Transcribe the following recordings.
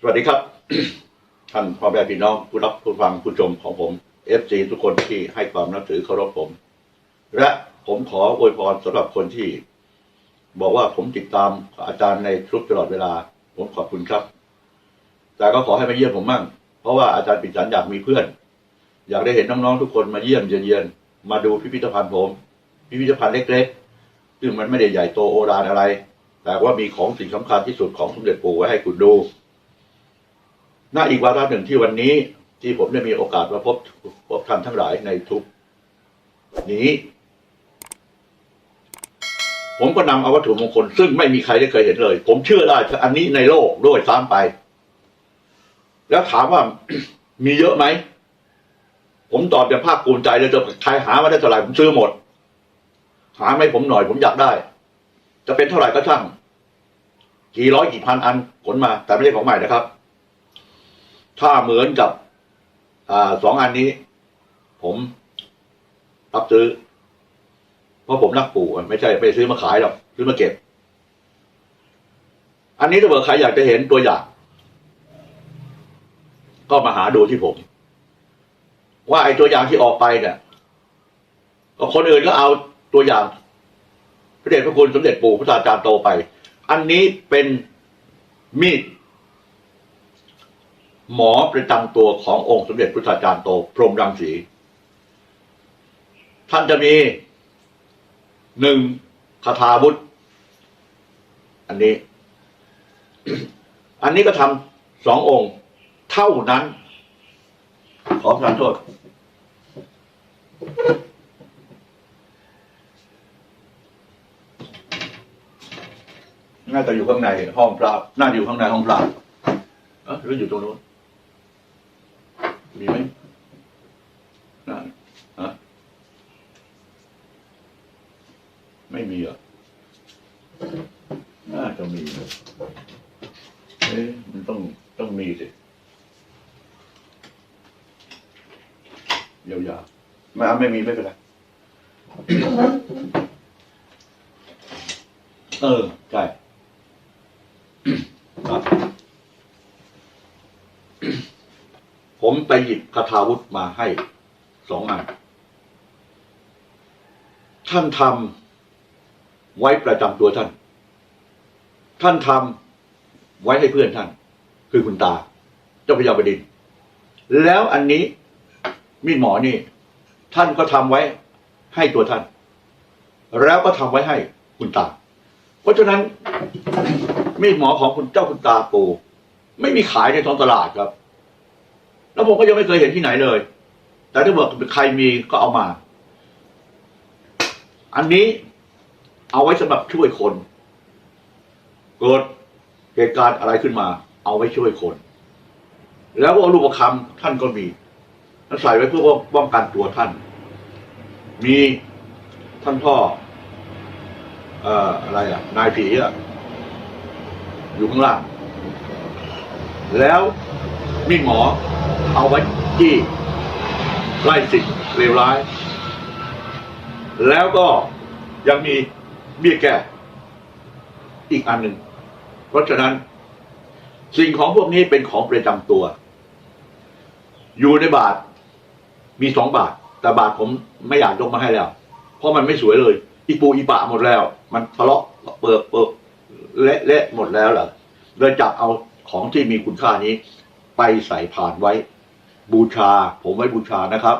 สวัสดีครับ ท่านพ่อแม่พี่น้องผู้รับผู้ฟังผู้ชมของผมเอฟซีทุกคนที่ให้ความนับถือเคารพผม และผมขออวยพรสำหรับคนที่ บอกว่าผมติดตามอาจารย์ในทุกตลอดเวลา ผมขอบคุณครับ แต่ก็ขอให้มาเยี่ยมผมมั่ง เพราะว่าอาจารย์ปิดสันอยากมีเพื่อน อยากได้เห็นน้องๆทุกคนมาเยี่ยมเยือนๆมาดูพิพิธภัณฑ์ผม พิพิธภัณฑ์เล็กๆซึ่งมันไม่ได้ใหญ่โตโอฬารอะไร แต่ว่ามีของสิ่งสำคัญที่สุดของสมเด็จปู่ไว้ให้คุณดู น่าอีกวาระหนึ่งที่วันนี้ที่ผมได้มีโอกาสมาพบพบท่านทั้งหลายในทุกนี้ ผมก็นำเอาวัตถุมงคล ซึ่งไม่มีใครได้เคยเห็นเลย ผมเชื่อได้อันนี้ในโลกด้วยซ้ำไป แล้วถามว่ามีเยอะไหม ผมตอบอย่างภาคภูมิใจเลยจะใครหามาได้เท่าไหร่ผมซื้อหมด หาไม่ผมหน่อยผมอยากได้ จะเป็นเท่าไหร่ก็ช่างกี่ร้อยกี่พันอันขนมา แต่ไม่ใช่ของใหม่นะครับ ถ้าเหมือนกับอสองอันนี้ ผมรับซื้อ เพราะผมรักปู่อะไม่ใช่ไปซื้อมาขายหรอกซื้อมาเก็บ อันนี้ถ้าเกิดใครอยากจะเห็นตัวอย่าง ก็มาหาดูที่ผม ว่าไอ้ตัวอย่างที่ออกไปเนี่ยก็คนอื่นก็เอาตัวอย่างพระเดชพระคุณสมเด็จปู่พระศาสตราจารย์โตไป อันนี้เป็นมีด หมอประจำตัวขององค์สมเด็จพระศาจารย์โต พรหมรังสี ท่านจะมีหนึ่งคาถาวุธ อันนี้ อันนี้ก็ทำสององค์ เท่านั้น ขอประทานโทษ น่าจะอยู่ข้างในห้องพระน่าจะอยู่ข้างในห้องพระเออหรืออยู่ตรงนู้น มีไหมน่าฮะไม่มีเหรอะน่าจะมีนะเอ๊ะมันต้องต้องมีสิยาวๆไม่เอาไม่มีไม่เป็นไรเออใช่ครับ ผมไปหยิบคาถาวุธมาให้สองอัน ท่านทำไว้ประจำตัวท่าน ท่านทำไว้ให้เพื่อนท่าน คือคุณตา เจ้าพยาบดิน แล้วอันนี้มีดหมอนี่ ท่านก็ทำไว้ให้ตัวท่าน แล้วก็ทำไว้ให้คุณตา เพราะฉะนั้นมีดหมอของคุณเจ้าคุณตาปูไม่มีขายในท้องตลาดครับ แล้วผมก็ยังไม่เคยเห็นที่ไหนเลย แต่ถ้าบอกใครมีก็เอามา อันนี้เอาไว้สำหรับช่วยคน เกิดเหตุการณ์อะไรขึ้นมา เอาไว้ช่วยคน แล้วก็รูปคำท่านก็มีท่านใส่ไว้เพื่อป้องกันตัวท่าน มีท่านพ่อเอ่ออะไรอะ นายผีอะอยู่ข้างล่าง แล้วมีหมอ เอาไว้ที่ไล่สิ่งเลวร้าย แล้วก็ยังมีเบี้ยแก้อีกอันหนึ่ง เพราะฉะนั้น สิ่งของพวกนี้เป็นของประจำตัว อยู่ในบาทมีสองบาท แต่บาทผมไม่อยากยกมาให้แล้ว เพราะมันไม่สวยเลย อีปูอีปะหมดแล้ว มันทะเลาะเปิดเปิดเละเละหมดแล้วเหรอเลยจับเอาของที่มีคุณค่านี้ ไปใส่ผ่านไว้ บูชา ผมไว้บูชานะครับ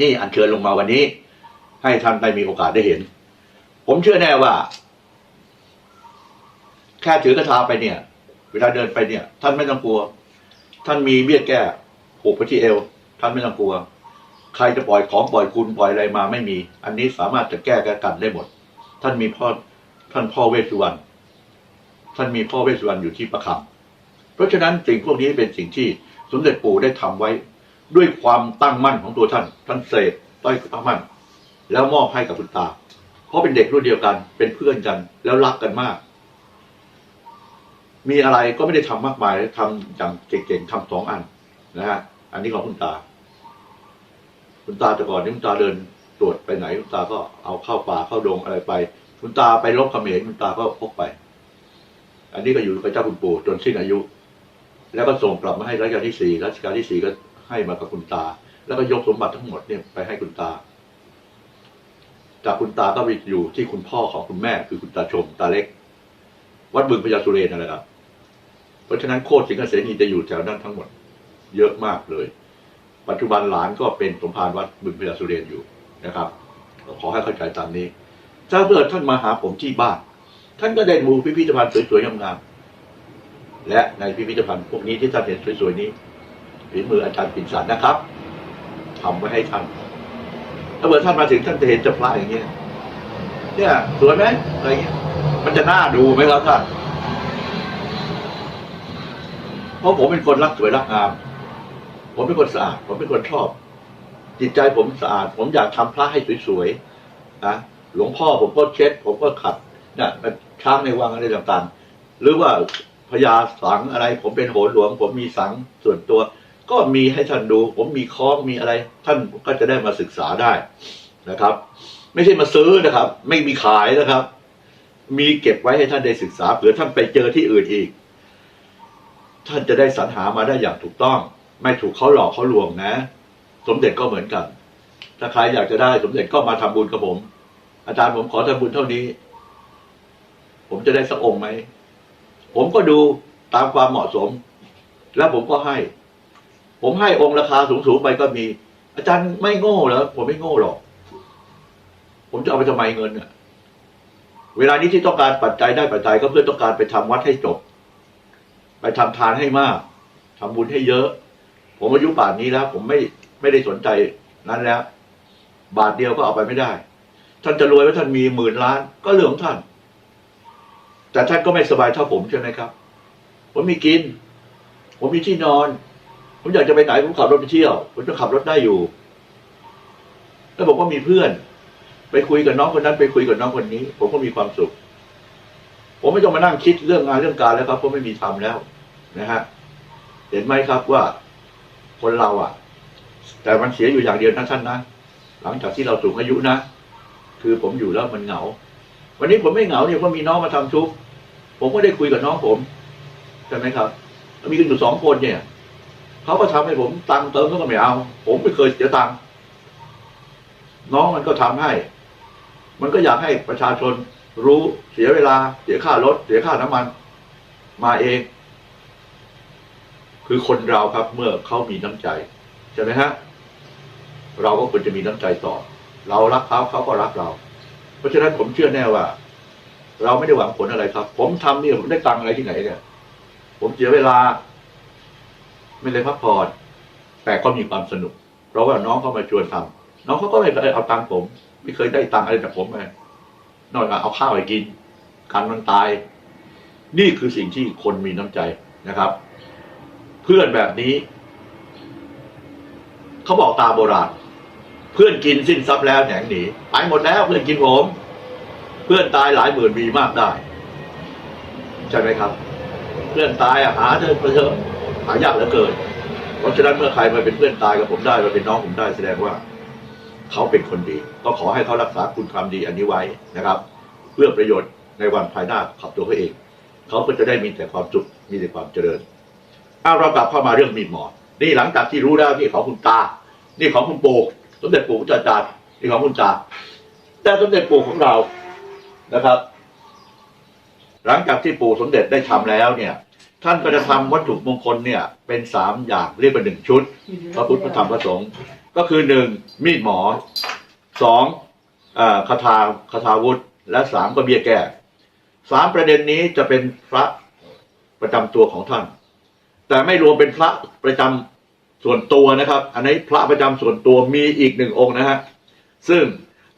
นี่อัญเชิญลงมาวันนี้ ให้ท่านได้มีโอกาสได้เห็น ผมเชื่อแน่ว่า แค่ถือกระทาไปเนี่ย เวลาเดินไปเนี่ย ท่านไม่ต้องกลัว ท่านมีเบี้ยแก้ผูกไปที่เอว ท่านไม่ต้องกลัว ใครจะปล่อยของปล่อยคุณปล่อยอะไรมาไม่มี อันนี้สามารถจะแก้กันได้หมด ท่านมีพ่อท่านพ่อเวสสุวรรณท่านมีพ่อเวสสุวรรณอยู่ที่ประคำเพราะฉะนั้นสิ่งพวกนี้เป็นสิ่งที่ สมเด็จปู่ได้ทำไว้ด้วยความตั้งมั่นของตัวท่าน ท่านเสกต้อยตั้งมั่น แล้วมอบให้กับคุณตา เพราะเป็นเด็กรุ่นเดียวกันเป็นเพื่อนกันแล้วรักกันมาก มีอะไรก็ไม่ได้ทำมากมายทำอย่างเก่งๆทำสองอันนะฮะอันนี้ของคุณตา คุณตาแต่ก่อนนี่คุณตาเดินตรวจไปไหนคุณตาก็เอาเข้าป่าเข้าดงอะไรไป คุณตาไปลบเขมรคุณตาก็พกไป อันนี้ก็อยู่กับเจ้าคุณปู่จนสิ้นอายุ แล้วก็ส่งกลับมาให้รัชกาลที่สี่รัชกาลที่สี่ก็ให้มากับคุณตา แล้วก็ยกสมบัติทั้งหมดเนี่ยไปให้คุณตา จากคุณตาก็ไปอยู่ที่คุณพ่อของคุณแม่ คือคุณตาชม ตาเล็ก วัดบึงพญาสุเรนนั่นแหละครับ เพราะฉะนั้นโคตรสิงห์เกษนีจะอยู่แถวนั้นทั้งหมด เยอะมากเลย ปัจจุบันหลานก็เป็นสมภารวัดบึงพญาสุเรนอยู่นะครับ ขอให้เข้าใจตามนี้ถ้าเกิดท่านมาหาผมที่บ้าน ท่านก็ได้ดูพิพิธภัณฑ์สวยๆงามๆ และในพิพิธภัณฑ์พวกนี้ที่ท่านเห็นสวยๆนี้ฝีมืออาจารย์ปิ่นสันนะครับทำไว้ให้ท่าน ถ้าเกิดท่านมาถึงท่านจะเห็นเจะพระอย่างเงี้ยเนี่ยสวยไหมอะไรเงี้ยมันจะน่าดูไหมครับท่านเพราะผมเป็นคนรักสวยรักงามผมเป็นคนสะอาด ผมเป็นคนชอบ จิตใจผมสะอาด ผมอยากทำพระให้สวยๆนะหลวงพ่อผมก็เช็ด ผมก็ขัดเนี่ยมันช้างในวังอะไรต่างๆ หรือว่า พญาสังอะไร ผมเป็นโหนหลวง ผมมีสังส่วนตัว ก็มีให้ท่านดู ผมมีคล้องมีอะไร ท่านก็จะได้มาศึกษาได้นะครับ ไม่ใช่มาซื้อนะครับ ไม่มีขายนะครับ มีเก็บไว้ให้ท่านได้ศึกษาเผื่อท่านไปเจอที่อื่นอีก ท่านจะได้สรรหามาได้อย่างถูกต้อง ไม่ถูกเขาหลอกเขาลวงนะ สมเด็จก็เหมือนกัน ถ้าใครอยากจะได้สมเด็จก็มาทำบุญกับผม อาจารย์ผมขอทำบุญเท่านี้ ผมจะได้สักองค์ไหม ผมก็ดูตามความเหมาะสม แล้วผมก็ให้ ผมให้องค์ราคาสูงๆไปก็มี อาจารย์ไม่โง่เหรอผมไม่โง่หรอก ผมจะเอาไปทำไมเงินเนี่ยเวลานี้ที่ต้องการปัจจัยได้ปัจจัยก็เพื่อต้องการไปทำวัดให้จบ ไปทำทานให้มากทำบุญให้เยอะ ผมอายุป่านนี้แล้ว ผมไม่ไม่ได้สนใจนั้นแล้ว บาทเดียวก็เอาไปไม่ได้ ท่านจะรวยว่าท่านมีหมื่นล้านก็เรื่องของท่าน แต่ท่านก็ไม่สบายเท่าผมใช่ไหมครับ ผมมีกิน ผมมีที่นอน ผมอยากจะไปไหนผมขับรถไปเที่ยว ผมจะขับรถได้อยู่ แล้วผมก็มีเพื่อน ไปคุยกับน้องคนนั้น ไปคุยกับน้องคนนี้ ผมก็มีความสุข ผมไม่ต้องมานั่งคิดเรื่องงานเรื่องการแล้วครับเพราะไม่มีทำแล้วนะฮะเห็นไหมครับว่าคนเราอะ แต่มันเสียอยู่อย่างเดียวนะท่านนะหลังจากที่เราสูงอายุนะ คือผมอยู่แล้วมันเหงา วันนี้ผมไม่เหงาเนี่ยเพราะมีน้องมาทำทุกข์ ผมก็ได้คุยกับน้องผมใช่ไหมครับแล้วมีกันอยู่สองคนเนี่ยเขาก็ทำให้ผมตังเติมเขาก็ไม่เอา ผมไม่เคยเสียตังน้องมันก็ทำให้ มันก็อยากให้ประชาชนรู้เสียเวลา เสียค่ารถ เสียค่าน้ำมัน มาเอง คือคนเราครับเมื่อเขามีน้ำใจใช่ไหมฮะเราก็ควรจะมีน้ำใจต่อ เรารักเขาเขาก็รักเรา เพราะฉะนั้นผมเชื่อแน่ว่า เราไม่ได้หวังผลอะไรครับ ผมทำนี่ผมได้ตังค์อะไรที่ไหนเนี่ย ผมเสียเวลา ไม่ได้พักผ่อนแต่ก็มีความสนุก เพราะว่าน้องเขามาชวนทำน้องเขาก็ไม่เคยเอาตังค์ผม ไม่เคยได้ตังค์อะไรจากผมเลยนอกจากเอาข้าวไปกินกันมันตาย นี่คือสิ่งที่คนมีน้ำใจนะครับ เพื่อนแบบนี้เขาบอกตามโบราณเพื่อนกินสิ้นทรัพย์แล้วแหนงหนีไปหมดแล้วเพื่อนกินผม เพื่อนตายหลายหมื่นมีมากได้ ใช่ไหมครับ เพื่อนตายหาเถอะเถอะหายากเหลือเกิน เพราะฉะนั้นเมื่อใครมาเป็นเพื่อนตายกับผมได้มาเป็นน้องผมได้แสดงว่า เขาเป็นคนดี ก็ขอให้เขารักษาคุณความดีอันนี้ไว้นะครับ เพื่อประโยชน์ในวันภายหน้าขับตัวเขาเอง เขาก็จะได้มีแต่ความสุขมีแต่ความเจริญเอาเรากลับเข้ามาเรื่องมีดหมอ นี่หลังจากที่รู้แล้วนี่ของคุณตา นี่ของคุณปู่สมเด็จปู่พุทธาจารนี่ของคุณตาแต่สมเด็จปู่ของเรา นะครับ หลังจากที่ปู่สมเด็จได้ทำแล้วเนี่ย ท่านก็จะทำวัตถุมงคลเนี่ย เป็นสามอย่างเรียกเป็นหนึ่งชุดพระพุทธพระธรรมพระสงฆ์ก็คือหนึ่งมีดหมอสองเอ่อคาถาคาถาวุธ และสามก็เบี้ยแก้สามประเด็นนี้จะเป็นพระประจำตัวของท่าน แต่ไม่รวมเป็นพระประจำส่วนตัวนะครับ อันนี้พระประจำส่วนตัวมีอีกหนึ่งองค์นะฮะซึ่ง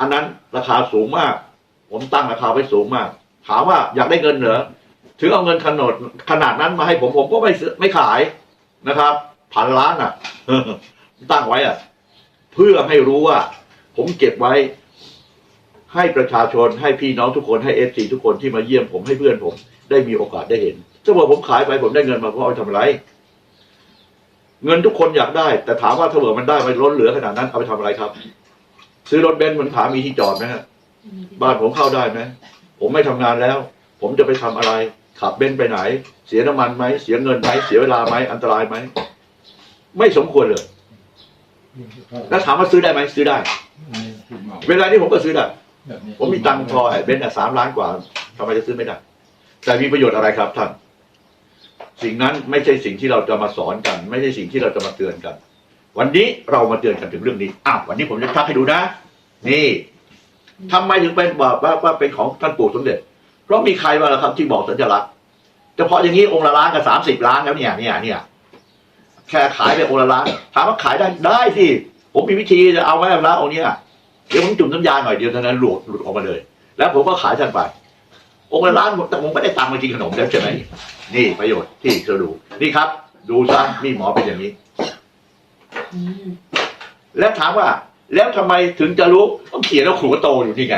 อันนั้นราคาสูงมาก ผมตั้งราคาไว้สูงมาก ถามว่าอยากได้เงินเหรอถึงเอาเงินขนดขนาดนั้นมาให้ผมผมก็ไม่ซื้อไม่ขายนะครับพันล้านอะตั้งไว้อะ เพื่อให้รู้ว่า ผมเก็บไว้ ให้ประชาชนให้พี่น้องทุกคนให้เอฟซีทุกคนที่มาเยี่ยมผมให้เพื่อนผม ได้มีโอกาสได้เห็นถ้าบอกผมขายไปผมได้เงินมาเพราะเอาไปทำอะไร เงินทุกคนอยากได้ แต่ถามว่าถ้าเกิดมันได้มันล้นเหลือขนาดนั้นเอาไปทำอะไรครับ ซื้อรถเบนซ์มันถามมีที่จอดไหมฮะ บ้านผมเข้าได้ไหมผมไม่ทำงานแล้ว ผมจะไปทำอะไร ขับเบนซ์ไปไหน เสียน้ำมันไหมเสียเงินไหมเสียเวลาไหมอันตรายไหมไม่สมควรเลย แล้วถามว่าซื้อได้ไหมซื้อได้ เวลานี้ผมก็ซื้อได้ผมมีตังค์พอไอ้เบนซ์สามล้านกว่าทำไมจะซื้อไม่ได้ แต่มีประโยชน์อะไรครับท่าน สิ่งนั้นไม่ใช่สิ่งที่เราจะมาสอนกัน ไม่ใช่สิ่งที่เราจะมาเตือนกัน วันนี้เรามาเตือนกันถึงเรื่องนี้อ้าววันนี้ผมจะทักให้ดูนะ นี่ ทำไมถึงเป็นบอกว่าว่าเป็นของท่านปู่สมเด็จ เพราะมีใครบ้างล่ะครับที่บอกสัญลักษณ์เฉพาะอย่างนี้องค์ละล้านกับสามสิบล้านแล้วเนี่ยเนี่ยเนี่ยแค่ขายไปองค์ละล้านถามว่าขายได้ได้สิผมมีวิธีจะเอาไว้ล้วนะองค์เนี้ยเดี๋ยวผมจุ่มน้ำยาหน่อยเดียวเท่านั้นหลุดหลุดออกมาเลย แล้วผมก็ขายท่านไป องค์ละล้านแต่ผมไม่ได้ตังค์มากินขนมแล้วใช่ไหมนี่ประโยชน์ที่จะดูนี่ครับ ดูซะมีหมอเป็นอย่างนี้ แล้วถามว่า แล้วทำไมถึงจะรู้ต้องเขียนว่าขัวโตอยู่ที่ไง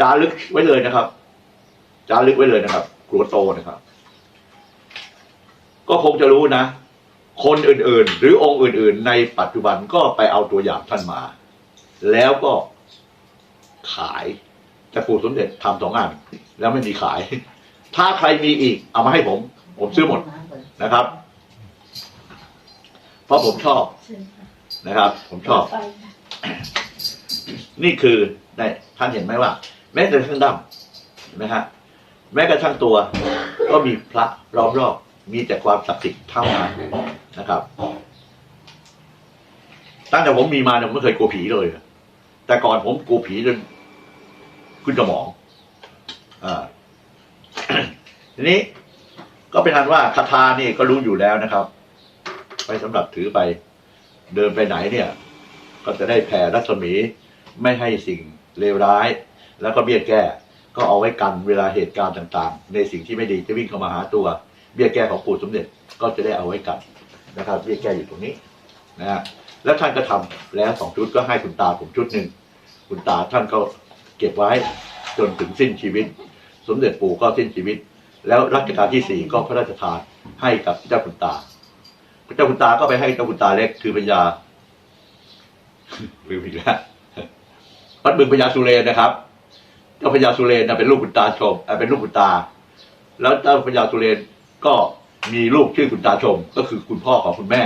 จารึกไว้เลยนะครับจารึกไว้เลยนะครับขัวโตนะครับ ก็คงจะรู้นะ คนอื่นๆ หรือองค์อื่น ๆ ในปัจจุบันก็ไปเอาตัวอย่างท่านมา แล้วก็ขายแต่ปู่สมเด็จทำสองอันแล้วไม่มีขาย ถ้าใครมีอีก เอามาให้ผม ผมซื้อหมดนะครับ เพราะผมชอบ นะครับ ผมชอบ นี่คือได้ท่านเห็นไหมว่า แม้แต่ทั้งดำเห็นไหมฮะแม้กระทั่งตัว ก็มีพระล้อมรอบมีแต่ความศักดิ์สิทธิ์เท่านั้นนะครับ ตั้งแต่ผมมีมาเนี่ยผมไม่เคยกลัวผีเลย แต่ก่อนผมกลัวผีจนขึ้นสมองอ่าทีนี้ก็เป็นอันว่าคาถานี่ก็รู้อยู่แล้วนะครับ ไปสำหรับถือไป เดินไปไหนเนี่ยก็จะได้แผ่รัศมีไม่ให้สิ่งเลวร้าย แล้วก็เบี้ยแก้ก็เอาไว้กันเวลาเหตุการณ์ต่างๆ ในสิ่งที่ไม่ดีจะวิ่งเข้ามาหาตัว เบี้ยแก้ของปู่สมเด็จก็จะได้เอาไว้กันนะครับเบี้ยแก้อยู่ตรงนี้นะฮะแล้วท่านก็ทำแล้วสองชุดก็ให้คุณตาผมชุดหนึ่งคุณตาท่านก็เก็บไว้จนถึงสิ้นชีวิต สมเด็จปู่ก็สิ้นชีวิต แล้วรัชกาลที่สี่ก็พระราชทานให้กับเจ้าคุณตา เจ้าคุณตาก็ไปให้เจ้าคุณตาเล็กคือปัญญาลืมอีกแล้ววัดบึงพญาสุเรนนะครับ เจ้าพญาสุเรนเป็นลูกคุณตาชมเอ่อเป็นลูกคุณตา แล้วเจ้าพญาสุเรนก็มีลูกชื่อคุณตาชม ก็คือคุณพ่อของคุณแม่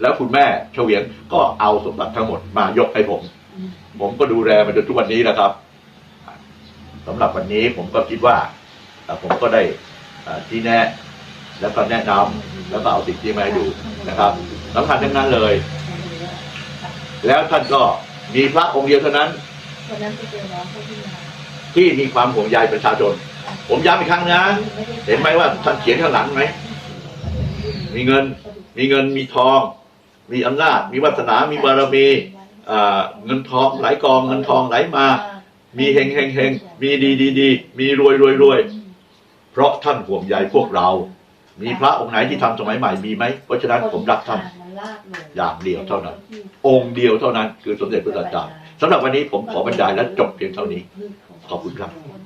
แล้วคุณแม่เฉวียงก็เอาสมบัติทั้งหมดมายกให้ผม ผมก็ดูแลมาจนทุกวันนี้นะครับสำหรับวันนี้ผมก็คิดว่าผมก็ได้ที่แนะ แล้วก็แนะนำแล้วก็เอาสิ่งที่มาให้ดูนะครับสำคัญทั้งนั้นเลย แล้วท่านก็มีพระองค์เดียวเท่านั้นที่มีความห่วงใยประชาชน ผมย้ำอีกครั้งนะ เห็นไหมว่าท่านเขียนข้างหลังไหมมีเงินมีเงินมีทอง มีอำนาจ มีวาสนา มีบารมีเงินทองไหลกองเงินทองไหลมา มีเฮงเฮงเฮงมีดีดีดีมีรวยรวยรวยเพราะท่านห่วงใยพวกเรา มีพระองค์ไหนที่ทำสมัยใหม่มีไหมเพราะฉะนั้นผมรักท่านอย่างเดียวเท่านั้น องค์เดียวเท่านั้นคือสมเด็จพระสัจจาสำหรับวันนี้ผมขอบรรยายและจบเพียงเท่านี้ ขอบคุณครับวัน